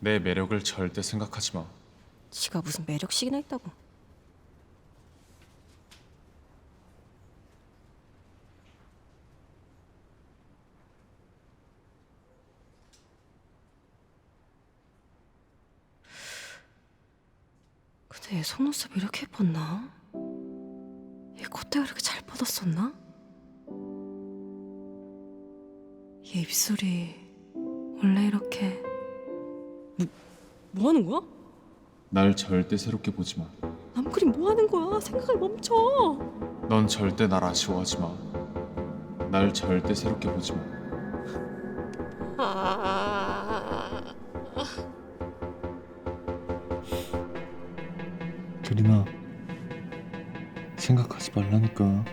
내 매력을 절대 생각하지 마. 지가 무슨 매력식이나 있다고. 근데 얘 속눈썹 이렇게 예뻤나? 얘 콧대가 이렇게 잘 뻗었었나? 얘 입술이 원래 이렇게 뭐, 뭐 하는 거야? 날 절대 새롭게 보지 마. 남그림 뭐 하는 거야? 생각을 멈춰. 넌 절대 날 아쉬워하지 마. 날 절대 새롭게 보지 마. 들이나 생각하지 말라니까